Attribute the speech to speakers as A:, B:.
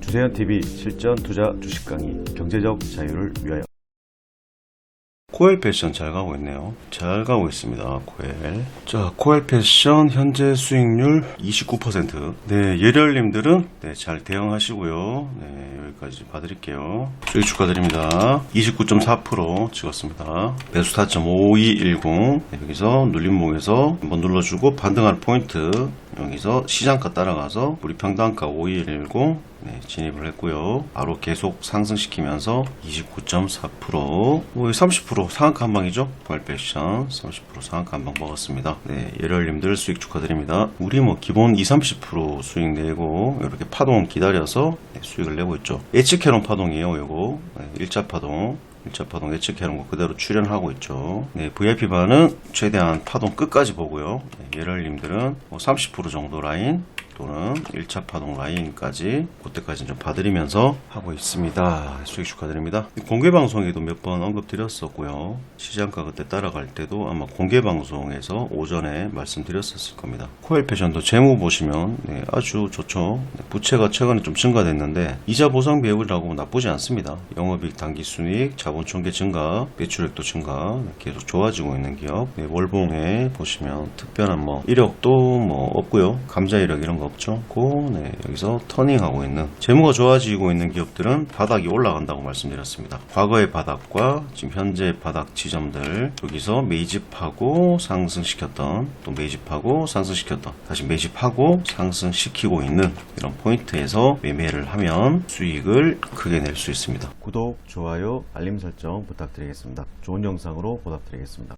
A: 주세현 TV 실전 투자 주식 강의 경제적 자유를 위하여
B: 코엘 패션 잘 가고 있네요. 잘 가고 있습니다. 코엘. 자, 코엘 패션 현재 수익률 29%. 네, 예열님들은 네, 잘 대응하시고요. 네, 여기까지 봐드릴게요. 수익 축하드립니다. 29.4% 찍었습니다. 매수 타점 5210. 네, 여기서 눌림목에서 한번 눌러주고 반등하는 포인트. 여기서 시장가 따라가서 우리 평단가 5110 네, 진입을 했고요. 바로 계속 상승시키면서 29.4% 거의 30% 상한가 한 방이죠. 발패션 30% 상한가 한방 먹었습니다. 네, 예열님들 수익 축하드립니다. 우리 뭐 기본 2, 30% 수익 내고 이렇게 파동 기다려서 네, 수익을 내고 있죠. 예측해놓은 파동이에요. 이거 네, 1차 파동. 1차 파동 예측해놓은 거 그대로 출연하고 있죠. 네, VIP반은 최대한 파동 끝까지 보고요. 네, 예럴님들은 뭐 30% 정도 라인 또는 1차 파동 라인까지 그때까지 좀 봐드리면서 하고 있습니다. 수익 축하드립니다. 공개 방송에도 몇 번 언급드렸었고요. 시장가 그때 따라갈 때도 아마 공개 방송에서 오전에 말씀드렸었을 겁니다. 코엘 패션도 재무 보시면 네, 아주 좋죠. 네, 부채가 최근에 좀 증가됐는데 이자 보상 비율이라고 나쁘지 않습니다. 영업이익 단기 순이익, 자본 총계 증가, 매출액도 증가 네, 계속 좋아지고 있는 기업. 네, 월봉에 보시면 특별한 뭐 이력도 뭐 없고요. 감자 이력 이런 거 없죠. 고 네, 여기서 터닝하고 있는 재무가 좋아지고 있는 기업들은 바닥이 올라간다고 말씀드렸습니다. 과거의 바닥과 지금 현재 바닥 지점들 여기서 매집하고 상승시켰던 또 매집하고 상승시켰던 다시 매집하고 상승시키고 있는 이런 포인트에서 매매를 하면 수익을 크게 낼 수 있습니다.
A: 구독, 좋아요, 알림 설정 부탁드리겠습니다. 좋은 영상으로 보답드리겠습니다.